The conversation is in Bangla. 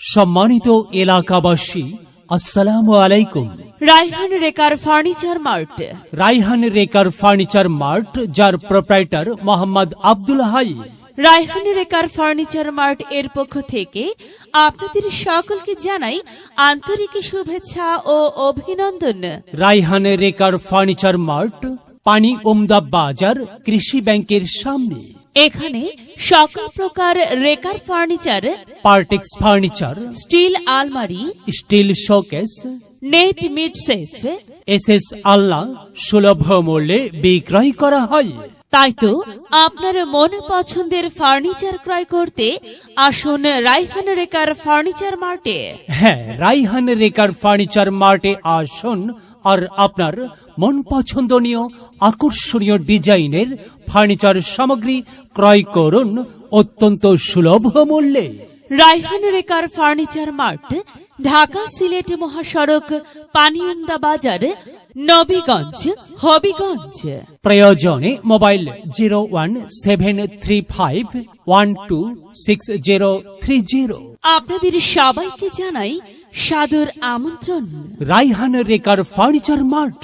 সম্মানিত এলাকাবাসী আসসালামু আলাইকুম। Raihan রেকার furniture mart. Raihan রেকার furniture mart যার proprietor Mohammad Abdul Hai. Raihan রেকার furniture mart এর পক্ষ থেকে আপনাদের সকলকে জানাই আন্তরিক শুভেচ্ছা ও অভিনন্দন। রাইহান রেকার ফার্নিচার মার্ট পানি ওমদা বাজার কৃষি ব্যাংকের সামনে। এখানে সকল প্রকার রেকার ফার্নিচার পার্টেক্স ফার্নিচার স্টিল আলমারি steel showcase net meat safe S S আল্লাহ সুলভ মূল্যে বিক্রয় করা হয়। তাই তো আপনার মন পছন্দের ফার্নিচার ক্রয় করতে আসুন রাইহান রেকার ফার্নিচার মার্টে। হ্যাঁ রাইহান রেকার ফার্নিচার মার্টে আসুন আর আপনার মন পছন্দনীয় আকর্ষণীয় ডিজাইনের ফার্নিচার সামগ্রী ক্রয় করুন অত্যন্ত সুলভ মূল্যে। রাইহান রেকার ফার্নিচার মার্ট ঢাকা সিলেট মহাসড়ক পানিয়ন্দা বাজার নবীগঞ্জ হবিগঞ্জ। প্রয়োজনে mobile zero one seven three five one two six zero three zero. আপনাদের সবাইকে জানাই সাদর আমন্ত্রণ। Raihan রেকার furniture mart.